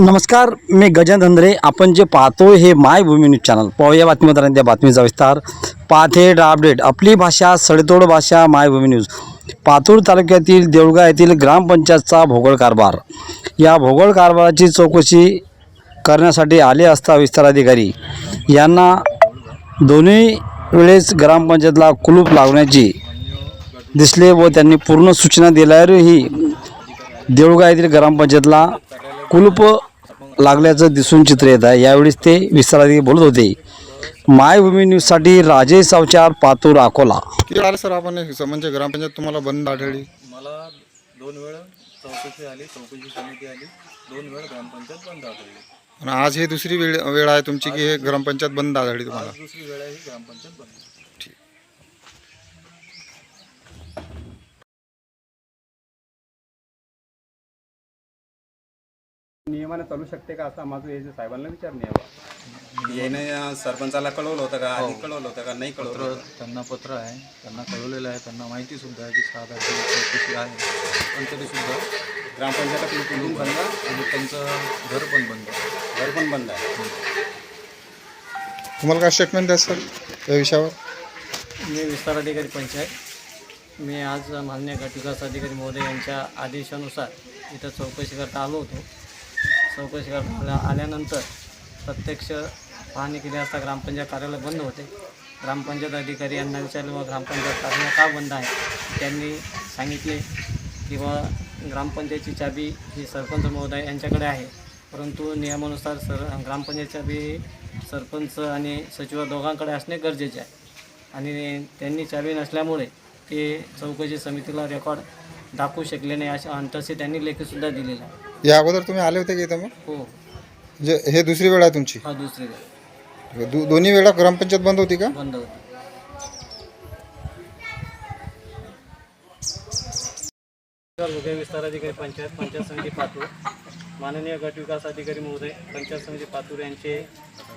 नमस्कार मी गजेंद्र धंद्रे. आपण जे पाहतो hey my Bhumi news channel. पाहूया बातमीदारांनी त्या बातमीचा विस्तार. पाथेड अपडेट. आपली भाषा सडेतोड भाषा मायभूमी न्यूज. पातूर तालुक्यातील देऊळगा येथील ग्रामपंचायतचा भोगळ कारभार. या भोगळ कारभाराची चौकशी करण्यासाठी आले असता विस्ताराधिकारी यांना दोन्ही वेळेस ग्रामपंचायतला कुलूप लागण्याची दिसले व त्यांनी पूर्ण सूचना दिल्यावरही देऊळगा येथील ग्रामपंचायतला कुलूप लागल्याचं दिसून चित्र येत आहे. यावेळेस ते विस्ताराधिकारी बोलत होते. मायभूमी न्यूजसाठी राजेश सावचार पातूर अकोला. किती आले सर आपण हे म्हणजे ग्रामपंचायत तुम्हाला बंद आढळली? मला दोन वेळ चौकशी आली चौकशी समिती आली दोन वेळ ग्रामपंचायत बंद आढळली. आणि आज ही दुसरी वेळ वेळ आहे तुमची की हे ग्रामपंचायत बंद आढळली तुम्हाला? दुसरी वेळ आहे ही ग्रामपंचायत बंद. नियमाने चालू शकते का असं माझं याच्या साहेबांना विचारणे यावं याने सरपंचाला कळवलं होतं का? आधी कळवलं होतं का? नाही कळवलं पत्र? त्यांना पत्र आहे. त्यांना कळवलेलं आहे. त्यांना माहिती सुद्धा आहे की सहा तारखेला चौकशी आहे. पण तरी सुद्धा ग्रामपंचायत आपली कुलूप बंद. आणि त्यांचं घर पण बंद आहे. घर पण बंद आहे. तुम्हाला काय स्टेटमेंट द्या सर या विषयावर? मी विस्तार अधिकारी पंचायत. मी आज मान्य गट विकास अधिकारी महोदय यांच्या आदेशानुसार इथं चौकशी करता आलो होतो. चौकशी करता आल्या आल्यानंतर प्रत्यक्ष पाहणी केली असता ग्रामपंचायत कार्यालय बंद होते. ग्रामपंचायत अधिकारी यांना विचारलं व ग्रामपंचायत कार्यालय का बंद आहे? त्यांनी सांगितले की बा ग्रामपंचायतची चाबी ही सरपंच महोदय यांच्याकडे आहे. परंतु नियमानुसार सर ग्रामपंचायत चाबी सरपंच आणि सचिव दोघांकडे असणे गरजेचे आहे. आणि त्यांनी चाबी नसल्यामुळे ते चौकशी समितीला रेकॉर्ड दाखवू शकले नाही अशा आणि त्यांनी लेखीसुद्धा दिलेला आहे. या अगोदर तुम्ही आले होते की इथं मग? हो. म्हणजे हे दुसरी वेळ आहे तुमची. हा दुसरी वेळ. दो दोन्ही वेळा ग्रामपंचायत बंद होती का? बंद होती. उभय विस्तार अधिकारी पंचायत पंचायत समिती पातूर. माननीय गट विकास अधिकारी महोदय पंचायत समिती पातूर यांचे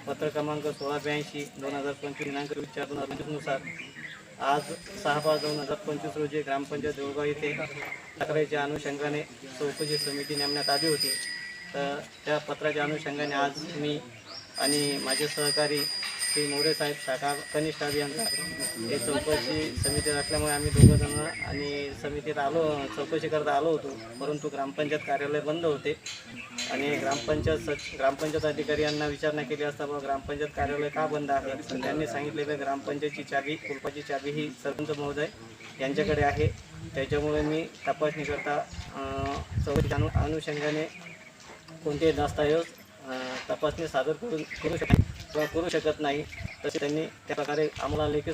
पत्र क्रमांक सोळा ब्याऐंशी दोन हजार पंचवीस दिनांक वीस चार दोन हजार पंचवीसनुसार आज सहा पाच दोन हजार पंचवीस रोजी ग्रामपंचायत देवगाव येथे तक्रारीच्या अनुषंगाने चौकशी समिती नेमण्यात आली होती. तर त्या पत्राच्या अनुषंगाने आज मी आणि माझे सहकारी श्री मोरे साहेब शाखा कनिष्ठ अभियंता हे चौकशी समितीत असल्यामुळे आम्ही दोघंजण आणि समितीत आलो चौकशी करता आलो होतो. परंतु ग्रामपंचायत कार्यालय बंद होते. आणि ग्रामपंचायत सच ग्रामपंचायत अधिकारी यांना विचारणा केली असता मग ग्रामपंचायत कार्यालय का बंद आहे? तर त्यांनी सांगितले की ग्रामपंचायतची चाबी कुलपाची चाबी ही सरपंच महोदय यांच्याकडे आहे. त्याच्यामुळे मी तपासणी करता चौकशी अनु अनुषंगाने कोणतेही दस्तऐवज तपासणी सादर करून करू शक करू शकत नाही. तसे त्यांनी त्या प्रकारे आम्हाला लेखी